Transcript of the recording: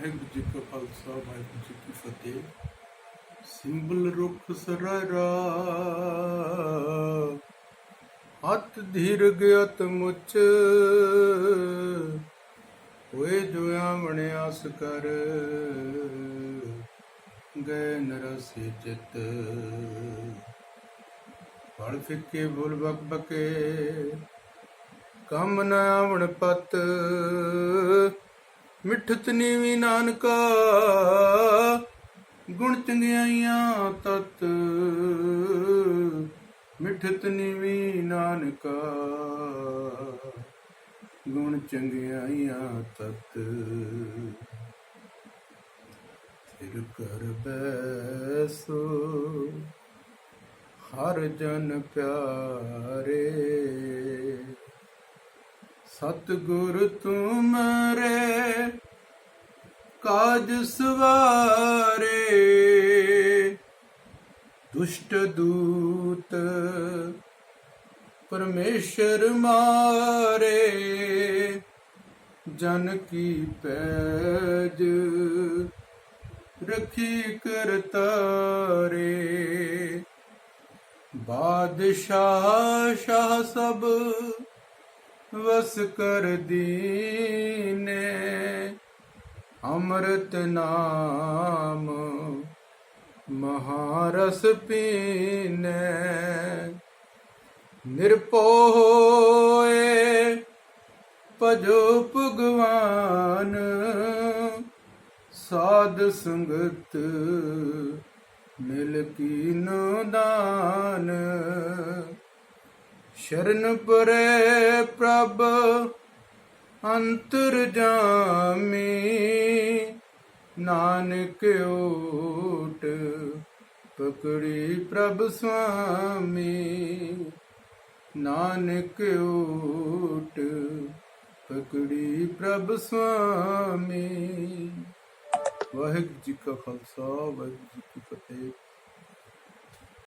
ਵਾਹਿਗੁਰੂ ਜੀ ਕਾ ਖਾਲਸਾ, ਵਾਹਿਗੁਰੂ ਜੀ ਕੀ ਫਤਿਹ। ਸਿੰਬਲ ਰੁਖ ਸਰਾਰਾ, ਹੱਥ ਧੀਰ ਗਿਆਤ ਮੁਚ, ਹੋਏ ਜੋ ਆਵਣ ਕਰ, ਗਏ ਨਰਸੇ ਚਿਤ। ਫਲ ਫਿੱਕੇ ਭੁਲ ਬਕ ਬਕੇ, ਕੰਮ ਨਾ ਆਵਣ ਪਤ ਮਿੱਠਤ ਨੀਵੀ ਨਾਨਕਾ, ਗੁਣ ਚੰਗਿਆਈਆਂ ਤਤ। ਮਿੱਠਤ ਨੀਵੀ ਨਾਨਕਾ, ਗੁਣ ਚੰਗਿਆਈਆਂ ਤਤ। ਫਿਰ ਕਰ ਬੈਸੋ, ਹਰ ਜਨ ਪਿਆਰੇ। ਸਤਿਗੁਰ ਤੁਮਰੇ ਕਾਜ ਸਵਾਰੇ। ਦੁਸ਼ਟ ਦੂਤ ਪਰਮੇਸ਼ਰ ਮਾਰੇ, ਜਨ ਕੀ ਪੈਜ ਰਖੀ ਕਰਤਾਰੇ ਬਾਦਸ਼ਾਹ, ਸ਼ਾਹ ਸਭ ਵਸ ਕਰ ਦੀਨੇ ਅੰਮ੍ਰਿਤ ਨਾਮ ਮਹਾਰਸ ਪੀਨੇ। ਨਿਰਭਉ ਹੋਏ ਭਜੋ ਭਗਵਾਨ, ਸਾਧ ਸੰਗਤ ਮਿਲ ਕੀਨੋ ਦਾਨ। ਸ਼ਰਨ ਪਰੇ ਪ੍ਰਭ, ਅੰਤਰ ਜਾਮੀ, ਨਾਨਕ ਓਟ ਪਕੜੀ ਪ੍ਰਭ ਸੁਆਮੀ, ਨਾਨਕ ਓਟ ਪਕੜੀ ਪ੍ਰਭ ਸੁਆਮੀ। ਵਾਹਿਗੁਰੂ ਜੀ ਕਾ ਖਾਲਸਾ, ਵਾਹਿਗੁਰੂ ਜੀ ਕੀ ਫਤਿਹ।